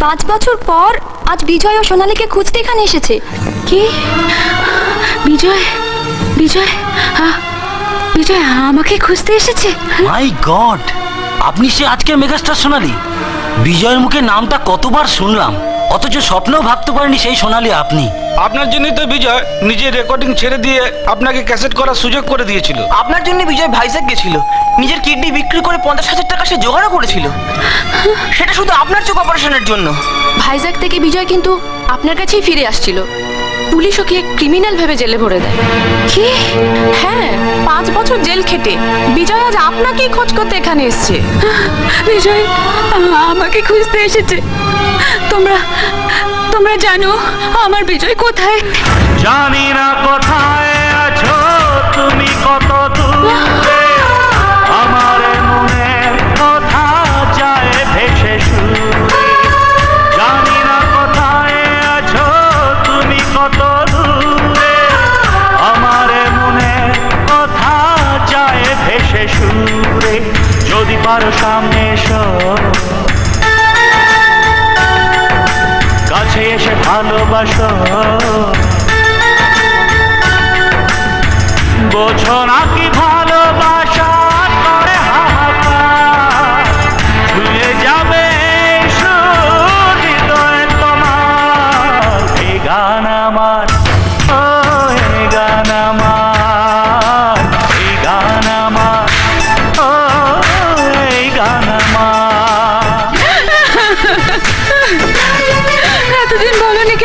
পাঁচ বছর পর আজ বিজয় ও সোনালীকে খুঁজতে এখানে এসেছে। কি? বিজয়? বিজয়? আ, বিজয় আমাকে খুঁজতে এসেছে। মাই গড আপনি সে আজকের মেগাস্টার সোনালি? বিজয়ের মুখে নামটা কতবার শুনলাম অথচ স্বপ্নেও ভাবতে পারেনি সেই সোনালি আপনি। আপনার জন্যই তো বিজয় নিজের রেকর্ডিং ছেড়ে দিয়ে আপনাকে ক্যাসেট করার সুযোগ করে দিয়েছিল। আপনার জন্য বিজয় ভাইজাগ গেছিল। নিজের কিডনি বিক্রি করে পঞ্চাশ হাজার টাকা সে জোগাড়ও করেছিল। সেটা শুধু আপনার চোখ অপারেশনের জন্য। ভাইজাগ থেকে বিজয় কিন্তু আপনার কাছেই ফিরে আসছিল। পুলিশ ওকে ক্রিমিনাল ভেবে জেলে ভরে দেয়। কি? হ্যাঁ পাঁচ বছর জেল খেটে। বিজয় আজ আপনাকেই খোঁজ করতে এখানে এসছে। বিজয় আমাকে খুঁজতে এসেছে। তোমরা তোমরা জানো আমার বিজয় কোথায়? জানি না কোথায়। কাছে এসে ভালোবাসো। বোঝো না কি ভালোবাসা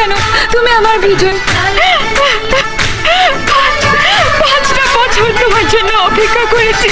কেন? তুমি আমার বিজয়। পাঁচটা বছর তোমার জন্য অপেক্ষা করেছি।